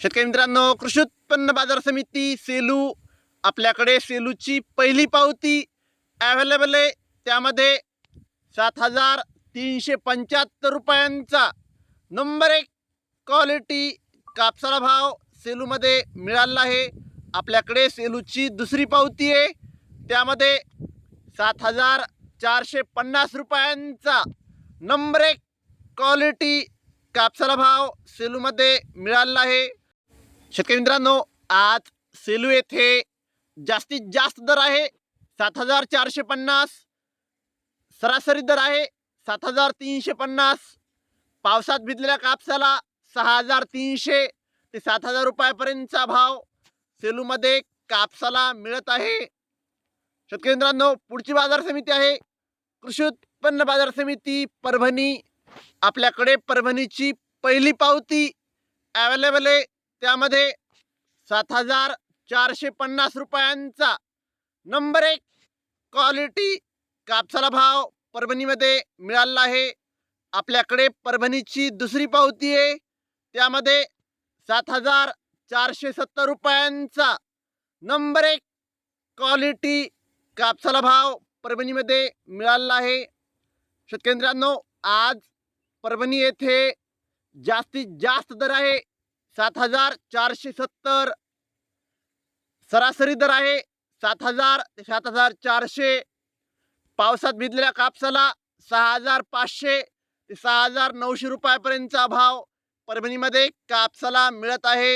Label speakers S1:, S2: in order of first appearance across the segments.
S1: शेतकरी मित्रांनो कृषी उत्पन्न बाजार समिती सेलू आपल्याकडे सेलूची पहिली पावती ॲवेलेबल आहे. त्यामध्ये सात हजार तीनशे पंच्याहत्तर रुपयांचा नंबर एक क्वालिटी कापसाला भाव सेलूमध्ये मिळाला आहे. आपल्याकडे सेलूची दुसरी पावती आहे. त्यामध्ये सात हजार चारशे पन्नास रुपयांचा नंबर एक क्वालिटी कापसाला भाव सेलूमध्ये मिळाला आहे. शेतकरी मित्रांनो आज सेलू येथे जास्तीत जास्त दर आहे. सात हजार चारशे पन्नास. सरासरी दर आहे सात हजार तीनशे पन्नास. पावसात भिजलेल्या कापसाला सहा हजार तीनशे. ते सात हजार रुपयापर्यंतचा भाव सेलूमध्ये कापसाला मिळत आहे. शेतकरी मित्रांनो पुढची बाजार समिती आहे. कृषी उत्पन्न बाजार समिती परभणी. आपल्याकडे परभणीची पहिली पावती अवेलेबल आहे. त्यामध्ये सात हजार चारशे पन्नास रुपयांचा नंबर एक क्वालिटी कापसाला भाव परभणीमध्ये मिळाला आहे. आपल्याकडे परभणीची दुसरी पावती आहे. त्यामध्ये सात हजार चारशे सत्तर रुपयांचा नंबर एक क्वालिटी कापसाला भाव परभणीमध्ये मिळाला आहे. शेतकरी आज परभणी येथे जास्तीत जास्त दर आहे. सात हजार चारशे सत्तर. सरासरी दर आहे सात हजार ते सात हजार चारशे. पावसात भिजलेल्या कापसाला सहा हजार पाचशे ते सहा हजार नऊशे रुपयापर्यंतचा भाव परभणीमध्ये कापसाला मिळत आहे.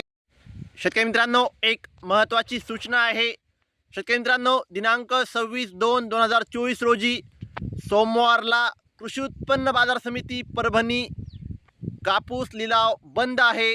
S1: शेतकरी मित्रांनो एक महत्त्वाची सूचना आहे. शेतकरी मित्रांनो दिनांक सव्वीस दोन दोन हजार चोवीस रोजी सोमवारला कृषी उत्पन्न बाजार समिती परभणी कापूस लिलाव बंद आहे.